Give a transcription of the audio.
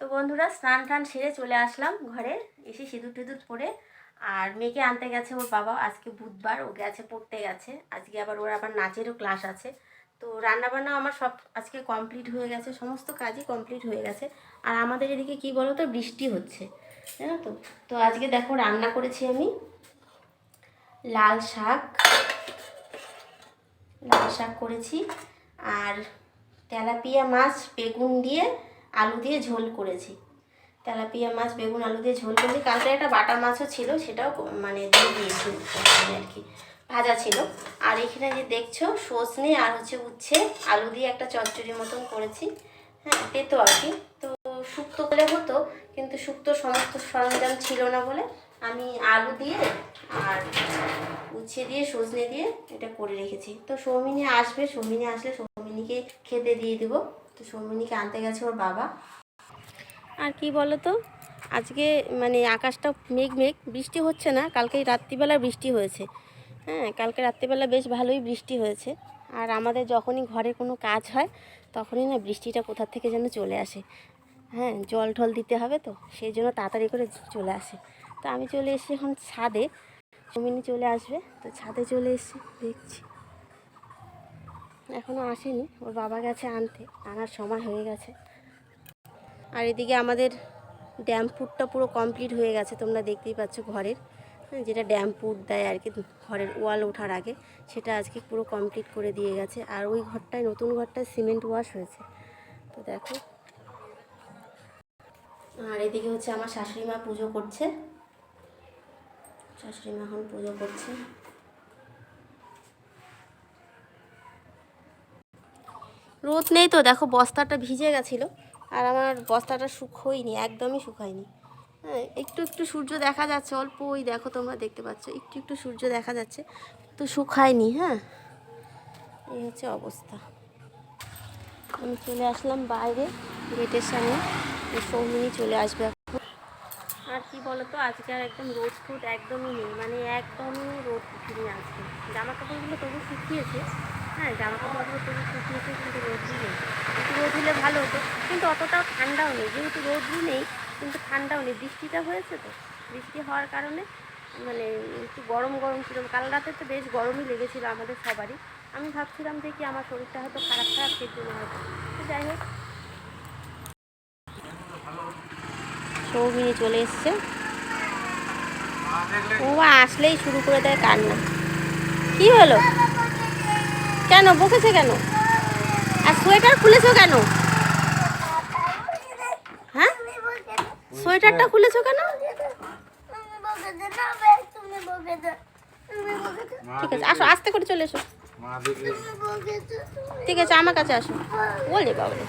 তো বন্ধুরা, স্নান টান সেরে চলে আসলাম ঘরে। এসে সিঁদুর টিঁদুর পরে আর মেয়েকে আনতে গেছে ওর বাবা। আজকে বুধবার, ও গেছে, পড়তে গেছে। আজকে আবার ওর আবার নাচেরও ক্লাস আছে। তো রান্নাবান্না আমার সব আজকে কমপ্লিট হয়ে গেছে। সমস্ত কাজই কমপ্লিট হয়ে গেছে। আর আমাদের এদিকে কি বলো তো বৃষ্টি হচ্ছে। জানো তো? তো আজকে দেখো, রান্না করেছি আমি লাল শাক। লাল শাক করেছি। আর তেলাপিয়া মাছ, বেগুন দিয়ে আলু দিয়ে ঝোল করেছি। তেলাপিয়া মাছ, বেগুন, আলু দিয়ে ঝোল করেছি। কালকে একটা বাটা মাছও ছিল, সেটাও মানে দিয়ে দিয়েছি আর কি। ভাজা ছিল। আর এখানে যে দেখছ, সজনে আর হচ্ছে উচ্ছে, আলু দিয়ে একটা চচ্চড়ি মতন করেছি। হ্যাঁ তেতো আর কি। তো শুক্তো করলে হতো, কিন্তু শুক্তো সমস্ত সরঞ্জাম ছিল না বলে আমি আলু দিয়ে আর উচ্ছে দিয়ে, সজনে দিয়ে এটা করে রেখেছি। তো সৌমিনী আসবে, সৌমিনী আসলে সৌমিনীকে খেতে দিয়ে দেবো। তো সৌমিনীকে আনতে গেছে ওর বাবা। আর কি বলো তো আজকে মানে আকাশটা মেঘ মেঘ, বৃষ্টি হচ্ছে না, কালকে রাত্রিবেলা বৃষ্টি হয়েছে। হ্যাঁ কালকে রাত্রিবেলা বেশ ভালোই বৃষ্টি হয়েছে। আর আমাদের যখনই ঘরে কোনো কাজ হয়, তখনই না বৃষ্টিটা কোথা থেকে যেন চলে আসে। হ্যাঁ জল ঠল দিতে হবে তো, সেই জন্য তাড়াতাড়ি করে চলে আসে। তো আমি চলে এসেছি এখন ছাদে, সমিনি চলে আসবে। তো ছাদে চলে এসেছি দেখছি। এখনও আসেনি। ওর বাবা গেছে আনতে আনার সময় হয়ে গেছে। আর এদিকে আমাদের ড্যাম ফুটটা পুরো কমপ্লিট হয়ে গেছে তোমরা দেখতেই পাচ্ছ ঘরের। হ্যাঁ, যেটা ড্যাম ফুট দেয় আর কি ঘরের ওয়াল ওঠার আগে সেটা আজকে পুরো কমপ্লিট করে দিয়ে গেছে। আর ওই ঘরটায় নতুন ঘরটায় সিমেন্ট ওয়াশ হয়েছে। তো দেখো। আর এদিকে হচ্ছে আমার শাশুড়ি মা পুজো করছে। শাশুড়ি মা এখন পুজো করছে। রোদ নেই তো, দেখো বস্তাটা ভিজে গেছিল। আর আমার বস্তাটা শুকোয়নি, একদমই শুকায়নি। হ্যাঁ একটু একটু সূর্য দেখা যাচ্ছে, অল্প ওই দেখো তোমরা দেখতে পাচ্ছ, একটু একটু সূর্য দেখা যাচ্ছে তো শুকায়নি হ্যাঁ। এই হচ্ছে অবস্থা। আমি চলে আসলাম বাইরে, গেটের সামনে সৌমিনী চলে আসবে আর কি বলতো, আজকে আর একদম রোদ ফুট একদমই নেই মানে একদমই রোদ উঠিনি আজকে। জামা কাপড়গুলো তবু শুকিয়েছে হ্যাঁ জামা কাপড়গুলো তবু শুকিয়েছে কিন্তু রোদই নেই। একটু রোদ হলে ভালো হতো, কিন্তু অতটাও ঠান্ডাও নেই। যেহেতু রোদই নেই, কিন্তু ঠান্ডাও নেই। বৃষ্টিটা হয়েছে তো, বৃষ্টি হওয়ার কারণে মানে একটু গরম গরম ছিল কাল রাতে তো বেশ গরমই লেগেছিল আমাদের সবারই। আমি ভাবছিলাম যে কি আমার শরীরটা হয়তো খারাপ খারাপ সেই জন্য হয়তো তো যাই হোক। সৌমিনী চলে এসছে। ও আসলেই শুরু করে দেয় কান্না। কি হলো? কেন? বকেছে কেন? আর সোয়েটার খুলেছো কেন? হ্যাঁ? সোয়েটারটা খুলেছো কেন? ঠিক আছে আসো আস্তে করে চলে এসো। ঠিক আছে আমার কাছে আসো। বলে বাবরে।